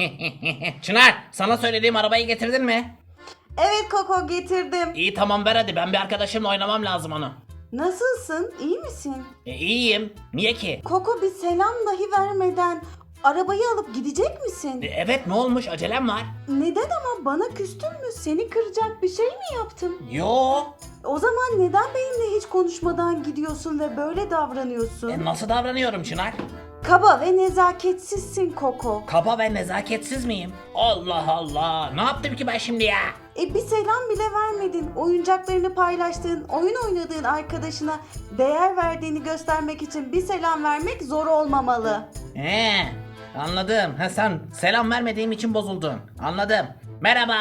Çınar sana söylediğim arabayı getirdin mi? Evet Koko getirdim. İyi tamam ver hadi ben bir arkadaşımla oynamam lazım onu. Nasılsın? İyi misin? E, iyiyim. Niye ki? Koko bir selam dahi vermeden arabayı alıp gidecek misin? E, evet ne olmuş acelem var. Neden ama bana küstün mü? Seni kıracak bir şey mi yaptım? Yo. O zaman neden benimle hiç konuşmadan gidiyorsun ve böyle davranıyorsun? E, nasıl davranıyorum Çınar? Kaba ve nezaketsizsin Koko. Kaba ve nezaketsiz miyim? Allah Allah. Ne yaptım ki ben şimdi ya? E bir selam bile vermedin. Oyuncaklarını paylaştığın, oyun oynadığın arkadaşına değer verdiğini göstermek için bir selam vermek zor olmamalı. He, anladım. Ha sen selam vermediğim için bozuldun. Anladım. Merhaba.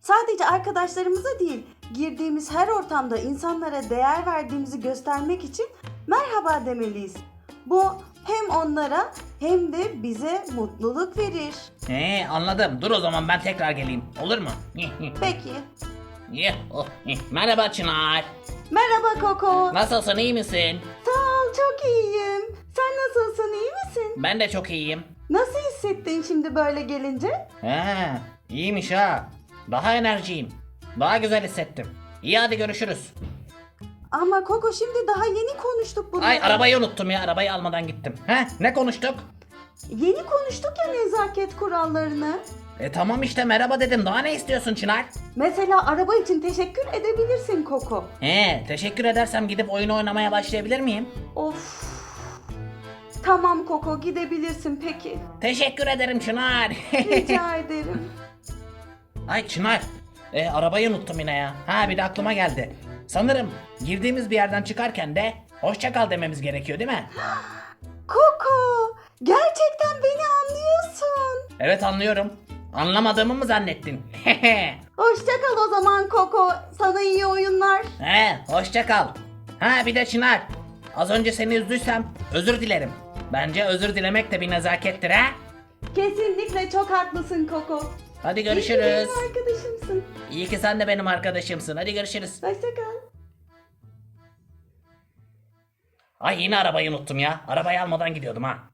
Sadece arkadaşlarımıza değil, girdiğimiz her ortamda insanlara değer verdiğimizi göstermek için merhaba demeliyiz. Bu hem onlara hem de bize mutluluk verir. He, anladım. Dur o zaman ben tekrar geleyim. Olur mu? Peki. Yuh, Merhaba Çınar. Merhaba Koko. Nasılsın iyi misin? Sağ ol, çok iyiyim. Sen nasılsın, iyi misin? Ben de çok iyiyim. Nasıl hissettin şimdi böyle gelince? He, iyiymiş ha. Daha enerjiyim. Daha güzel hissettim. İyi hadi görüşürüz. Ama Koko şimdi daha yeni konuştuk bunları. Ay arabayı unuttum ya. Arabayı almadan gittim. He, ne konuştuk? Yeni konuştuk ya nezaket kurallarını. E tamam işte merhaba dedim. Daha ne istiyorsun Çınar? Mesela araba için teşekkür edebilirsin Koko. He, teşekkür edersem gidip oyun oynamaya başlayabilir miyim? Of. Tamam Koko gidebilirsin peki. Teşekkür ederim Çınar. Rica ederim. Ay Çınar. E, arabayı unuttum yine ya. Ha bir de aklıma geldi. Sanırım girdiğimiz bir yerden çıkarken de hoşça kal dememiz gerekiyor değil mi? Koko gerçekten beni anlıyorsun. Evet anlıyorum. Anlamadığımı mı zannettin? Hoşça kal o zaman Koko. Sana iyi oyunlar. He, hoşça kal. Ha bir de Çınar. Az önce seni üzdüysem özür dilerim. Bence özür dilemek de bir nezakettir ha. Kesinlikle çok haklısın Koko. Hadi İyi ki görüşürüz. benim arkadaşımsın. İyi ki sen de benim arkadaşımsın. Hadi görüşürüz. Hoşça kal. Ay yine arabayı unuttum ya. Arabayı almadan gidiyordum ha.